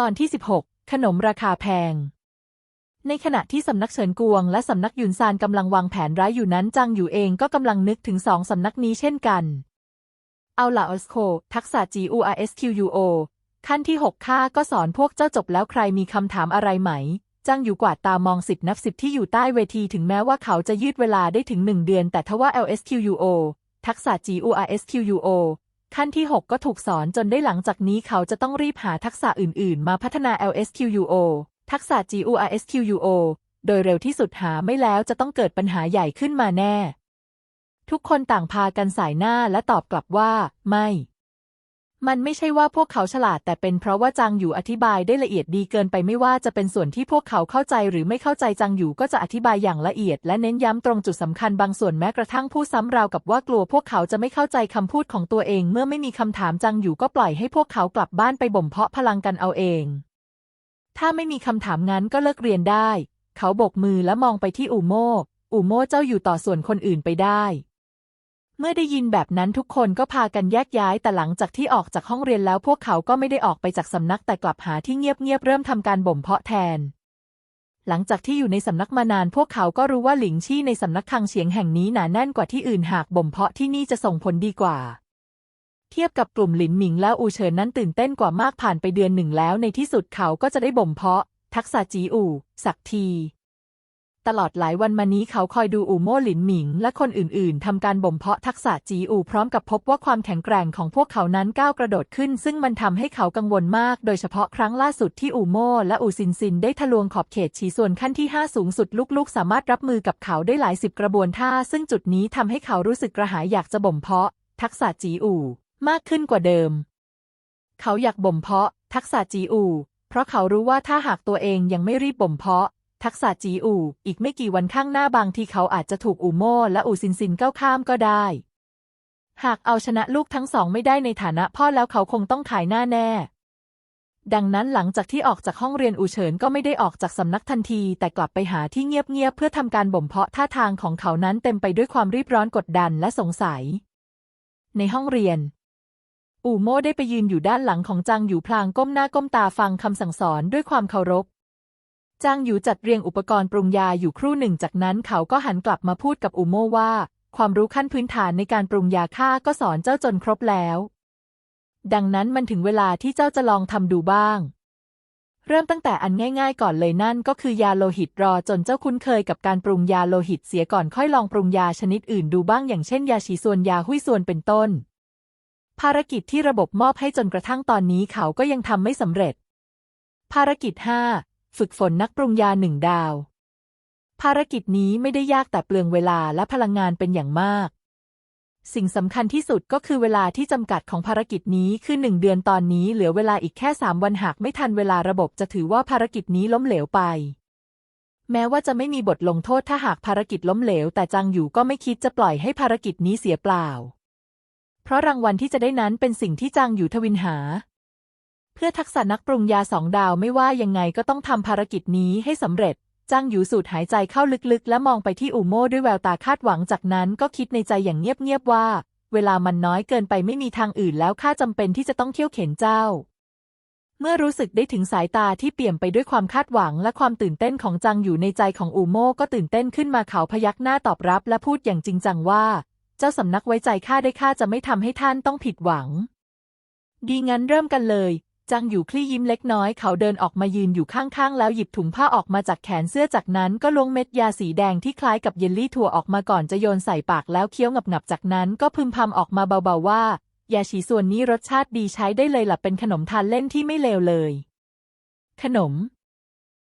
ตอนที่ 16 ขนมราคาแพง ในขณะที่สำนักเฉินกวง และสำนักยุนซานกำลังวางแผนร้ายอยู่นั้นจางอยู่เองก็กำลังนึกถึงสองสำนักนี้เช่นกัน เอาละออสโค ทักษะ GURSQUO ขั้นที่6ข้าก็สอนพวกเจ้าจบแล้วใครมีคำถามอะไรไหม จังอยู่กวาดตามองสิบนับสิบที่อยู่ใต้เวทีถึงแม้ว่าเขาจะยืดเวลาได้ถึงหนึ่งเดือน แต่ทว่า LSQUO ทักษะ GURSQUO ขั้นที่ 6 ก็ถูกสอนจนได้หลังจากนี้เขาจะต้องรีบหาทักษะอื่น ๆ มาพัฒนา LSQUO ทักษะ GURSQUO โดยเร็วที่สุดหาไม่แล้วจะต้องเกิดปัญหาใหญ่ขึ้นมาแน่ ทุกคนต่างพากันสายหน้าและตอบกลับว่า ไม่ มันไม่ใช่ว่าพวกเขาฉลาดแต่เป็นเพราะว่าจางอยู่อธิบายได้ละเอียดดีเกินไปไม่ว่าจะเป็นส่วนที่พวกเขาเข้าใจหรือไม่เข้าใจจางอยู่ก็จะอธิบายอย่างละเอียด และเน้นย้ำตรงจุดสำคัญบางส่วนแม้กระทั่งผู้ซ้ำราวกับว่ากลัวพวกเขาจะไม่เข้าใจคำพูดของตัวเอง เมื่อไม่มีคำถามจางอยู่ก็ปล่อยให้พวกเขากลับบ้านไปบ่มเพาะพลังกันเอาเอง ถ้าไม่มีคำถามงั้นก็เลิกเรียนได้ เขาโบกมือและมองไปที่อูโมอูโมเจ้าอยู่ต่อส่วนคนอื่นไปได้ เมื่อได้ยินแบบนั้นทุกคนก็พากันแยกย้าย แต่หลังจากที่ออกจากห้องเรียนแล้วพวกเขาก็ไม่ได้ออกไปจากสำนักแต่กลับหาที่เงียบๆเริ่มทำการบ่มเพาะแทน หลังจากที่อยู่ในสำนักมานานพวกเขาก็รู้ว่าหลิงชี่ในสำนักคังเฉียงแห่งนี้หนาแน่นกว่าที่อื่นหากบ่มเพาะที่นี่จะส่งผลดีกว่า เทียบกับกลุ่มหลินหมิงแล้วอูเฉินนั้นตื่นเต้นกว่ามากผ่านไปเดือนหนึ่งแล้วในที่สุดเขาก็จะได้บ่มเพาะ ทักษะจีอู่สักที ตลอดหลายวันมานี้เขาคอยดูอู่โม่หลินหมิง และคนอื่นๆ ทำการบ่มเพาะทักษะจีอู่พร้อมกับพบว่าความแข็งแกร่งของพวกเขานั้นก้าวกระโดดขึ้น ซึ่งมันทำให้เขากังวลมาก โดยเฉพาะครั้งล่าสุดที่อู่โม่และอู่ซินซินได้ทะลวงขอบเขตฉีส่วนขั้นที่ 5 สูงสุดลูกๆ สามารถรับมือกับเขาได้หลายสิบกระบวนท่า ซึ่งจุดนี้ทำให้เขารู้สึกกระหายอยากจะบ่มเพาะ ทักษะจีอู่มากขึ้นกว่าเดิม เขาอยากบ่มเพาะ ทักษะจีอู่เพราะเขารู้ว่าถ้าหากตัวเองยังไม่รีบบ่มเพาะ ทักษะจีอู่ อีกไม่กี่วันข้างหน้าบางทีเขาอาจจะถูกอูโม่และอูซินซินก้าวข้ามก็ได้ หากเอาชนะลูกทั้งสองไม่ได้ในฐานะพ่อแล้วเขาคงต้องขายหน้าแน่ ดังนั้นหลังจากที่ออกจากห้องเรียนอูเฉินก็ไม่ได้ออกจากสำนักทันที แต่กลับไปหาที่เงียบๆเพื่อทำการบ่มเพาะท่าทางของเขานั้นเต็มไปด้วยความรีบร้อนกดดันและสงสัย ในห้องเรียนอู่โม่ได้ไปยืนอยู่ด้านหลังของจางอยู่พลางก้มหน้าก้มตาฟังคำสั่งสอนด้วยความเคารพ จางอยู่จัดเรียงอุปกรณ์ปรุงยาอยู่ครู่หนึ่ง จากนั้นเขาก็หันกลับมาพูดกับอูโม่ว่า ความรู้ขั้นพื้นฐานในการปรุงยาข้าก็สอนเจ้าจนครบแล้ว ดังนั้นมันถึงเวลาที่เจ้าจะลองทำดูบ้าง เริ่มตั้งแต่อันง่าย ๆ ก่อนเลยนั่นก็คือยาโลหิตรอจนเจ้าคุ้นเคยกับการปรุงยาโลหิตเสียก่อนค่อยลองปรุงยาชนิดอื่นดูบ้างอย่างเช่น ยาฉีส่วนยาหุ้ยส่วนเป็นต้น ภารกิจที่ระบบมอบให้จนกระทั่งตอนนี้เขาก็ยังทำไม่สำเร็จภารกิจ 5 ฝึกฝนนักปรุงยาหนึ่งดาว ภารกิจนี้ไม่ได้ยากแต่เปลืองเวลาและพลังงานเป็นอย่างมาก สิ่งสำคัญที่สุดก็คือเวลาที่จำกัดของภารกิจนี้คือหนึ่งเดือนตอนนี้เหลือเวลาอีกแค่สามวันหากไม่ทันเวลาระบบจะถือว่าภารกิจนี้ล้มเหลวไป แม้ว่าจะไม่มีบทลงโทษถ้าหากภารกิจล้มเหลว แต่จังอยู่ก็ไม่คิดจะปล่อยให้ภารกิจนี้เสียเปล่า เพราะรางวัลที่จะได้นั้นเป็นสิ่งที่จังอยู่ทวินหา พื่อทักษะนักปรุงยาสองดาวไม่ว่ายังไงก็ต้องทำภารกิจนี้ให้สำเร็จจังอยู่สูดหายใจเข้าลึกๆ และมองไปที่อูโม่ด้วยแววตาคาดหวังจากนั้นก็คิดในใจอย่างเงียบๆว่า เวลามันน้อยเกินไปไม่มีทางอื่นแล้วข้าจำเป็นที่จะต้องเที่ยวเข็นเจ้า เมื่อรู้สึกได้ถึงสายตาที่เปี่ยมไปด้วยความคาดหวังและความตื่นเต้นของจังอยู่ในใจของอูโม่ก็ตื่นเต้นขึ้นมาเขาพยักหน้าตอบรับและพูดอย่างจริงจังว่า เจ้าสำนักไว้ใจข้าได้ข้าจะไม่ทำให้ท่านต้องผิดหวัง ดีงั้นเริ่มกันเลย จังอยู่คลี่ยิ้มเล็กน้อยเขาเดินออกมายืนอยู่ข้างๆ แล้วหยิบถุงผ้าออกมาจากแขนเสื้อจากนั้นก็ล้วงเม็ดยาสีแดงที่คล้ายกับเยลลี่ถั่วออกมาก่อนจะโยนใส่ปากแล้วเคี้ยวงับๆจากนั้นก็พึมพำออกมาเบาๆว่ายาฉีส่วนนี้รสชาติดีใช้ได้เลยล่ะเป็นขนมทานเล่นที่ไม่เลวเลย ขนม